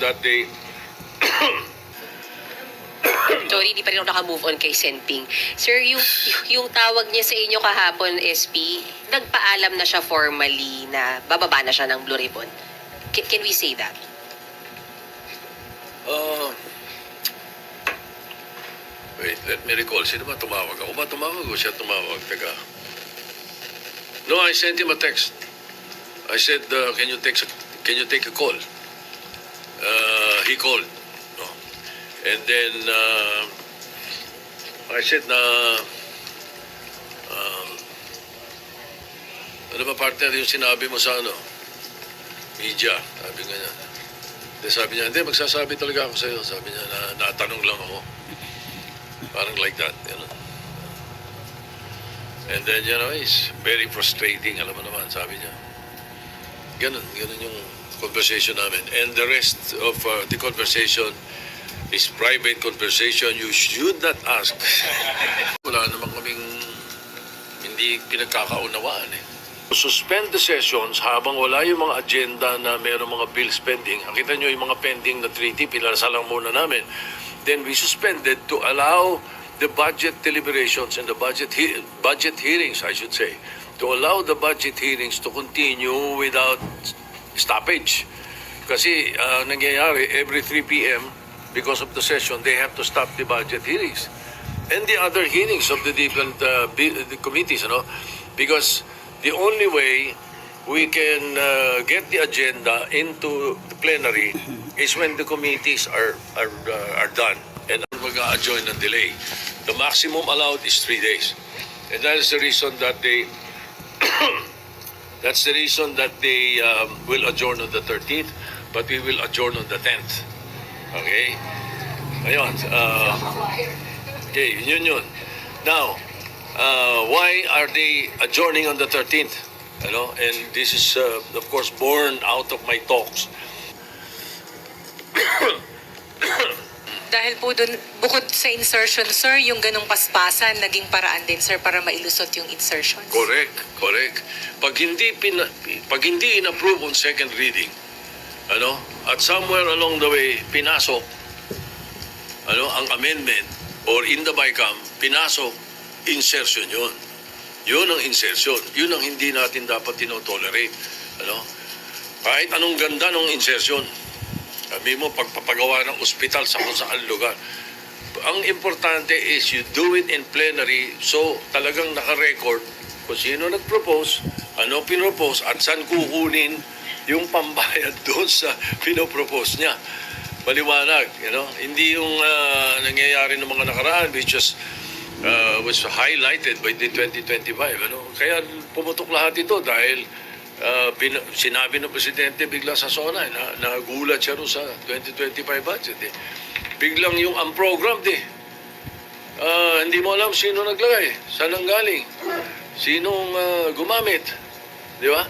that day Sorry, hindi pa rin ako naka-move on kay Senping. Sir, yung, yung tawag niya sa inyo kahapon, SP, nagpaalam na siya formally na bababa na siya ng Blue Ribbon. Can, can we say that? Uh, wait, let me recall. Sino ba tumawag? Ako ba tumawag o siya tumawag? Teka. No, I sent him a text. I said, uh, can you take can you take a call? Uh, he called. No. And then uh, I said na um, ano ba partner yung sinabi mo sa ano? Media. Sabi nga niya. Then sabi niya, hindi, magsasabi talaga ako sa'yo. Sabi niya, na, natanong lang ako. Parang like that, you know. And then, you know, it's very frustrating, alam mo naman, sabi niya. Ganun, ganun yung conversation namin. And the rest of uh, the conversation is private conversation. You should not ask. Wala naman kaming hindi pinagkakaunawaan eh. Suspend the sessions habang wala yung mga agenda na mayroong mga bill spending. Nakita nyo yung mga pending na treaty, pinalasa lang muna namin. Then we suspended to allow the budget deliberations and the budget he- budget hearings, I should say, to allow the budget hearings to continue without stoppage. Kasi uh, nangyayari every 3 p.m. because of the session, they have to stop the budget hearings and the other hearings of the different uh, the committees, you know, because the only way we can uh, get the agenda into the plenary is when the committees are are uh, are done and mag-adjoin and delay. The maximum allowed is three days, and that is the reason that they. That's the reason that they um, will adjourn on the 13th, but we will adjourn on the 10th. Okay? Ayun. Uh, Okay, yun yun. Now, uh, why are they adjourning on the 13th? You know, and this is, uh, of course, born out of my talks. Dahil po dun, bukod sa insertion, sir, yung ganong paspasan, naging paraan din, sir, para mailusot yung insertions. Correct, correct. Pag hindi, pina, pag hindi in-approve on second reading, ano, at somewhere along the way, pinasok, ano, ang amendment, or in the BICAM, pinasok, insertion yun. Yun ang insertion. Yun ang hindi natin dapat tinotolerate. Ano? Kahit anong ganda ng insertion. Sabi mo, pagpapagawa ng ospital sa kung saan lugar. Ang importante is you do it in plenary so talagang naka-record kung sino nag-propose, ano pinropose, at saan kukunin yung pambayad doon sa pinopropose niya. Maliwanag, you know? Hindi yung ah, nangyayari ng mga nakaraan which was uh, was highlighted by the 2025. Ano? Kaya pumutok lahat ito dahil uh, bin, sinabi ng Presidente bigla sa SONA na nagulat siya sa 2025 budget. Eh. Biglang yung unprogrammed eh. Ah, hindi mo alam sino naglagay, saan ang galing, sinong ah, gumamit. Di ba?